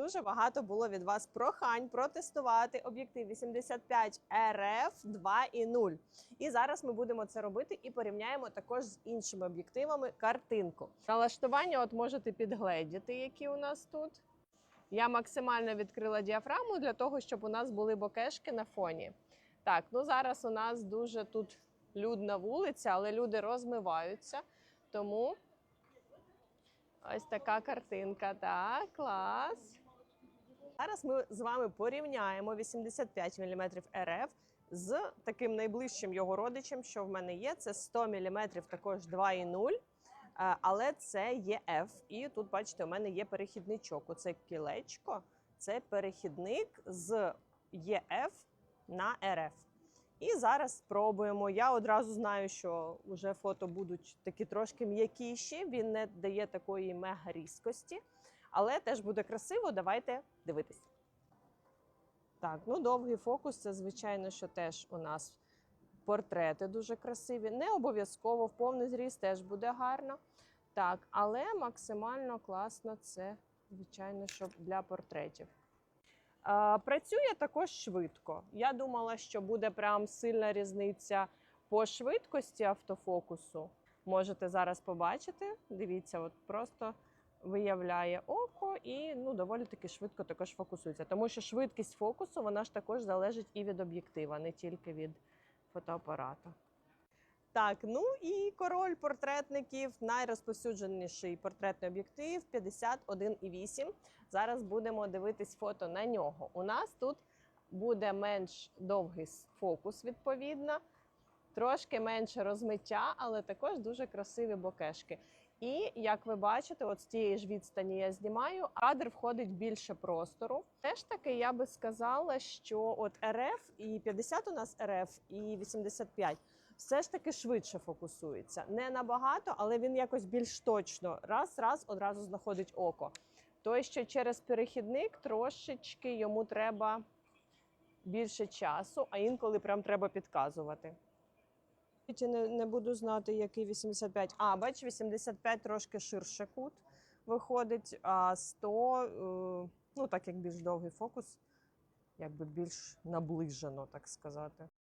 Дуже багато було від вас прохань протестувати об'єктив 85 RF 2.0. І зараз ми будемо це робити і порівняємо також з іншими об'єктивами картинку. Налаштування от можете підгледіти, які у нас тут. Я максимально відкрила діафрагму для того, щоб у нас були бокешки на фоні. Так, ну зараз у нас дуже тут людна вулиця, але люди розмиваються. Тому ось така картинка. Так, клас. Зараз ми з вами порівняємо 85 мм RF з таким найближчим його родичем, що в мене є. Це 100 мм, також 2,0. Е, Але це є F. І тут, бачите, у мене є перехідничок. Оце кілечко, це перехідник з EF на RF. І зараз спробуємо. Я одразу знаю, що вже фото будуть такі трошки м'якіші. Він не дає такої мега різкості, але теж буде красиво. Давайте дивитись. Так, ну довгий фокус це звичайно, що теж у нас портрети дуже красиві. Не обов'язково в повний зріст теж буде гарно. Так, але максимально класно це, звичайно, що для портретів. Е, Працює також швидко. Я думала, що буде прям сильна різниця по швидкості автофокусу. Можете зараз побачити. Дивіться, от просто виявляє око і ну доволі таки швидко також фокусується. Тому що швидкість фокусу вона ж також залежить і від об'єктива, не тільки від фотоапарата. Так, ну і король портретників, найрозповсюдженіший портретний об'єктив 51,8. Зараз будемо дивитись фото на нього. У нас тут буде менш довгий фокус, відповідно, трошки менше розмиття, але також дуже красиві бокешки. І як ви бачите, от з тієї ж відстані я знімаю, кадр входить більше простору. Теж таки я би сказала, що от РФ і 50 у нас РФ, і 85 все ж таки швидше фокусується. Не набагато, але він якось більш точно раз, раз одразу знаходить око. Той, що через перехідник трошечки йому треба більше часу, а інколи прям треба підказувати. Я не, не буду знати, який 85. А, бач, 85 трошки ширше кут виходить, а 100, е, ну так як більш довгий фокус, якби більш наближено, так сказати.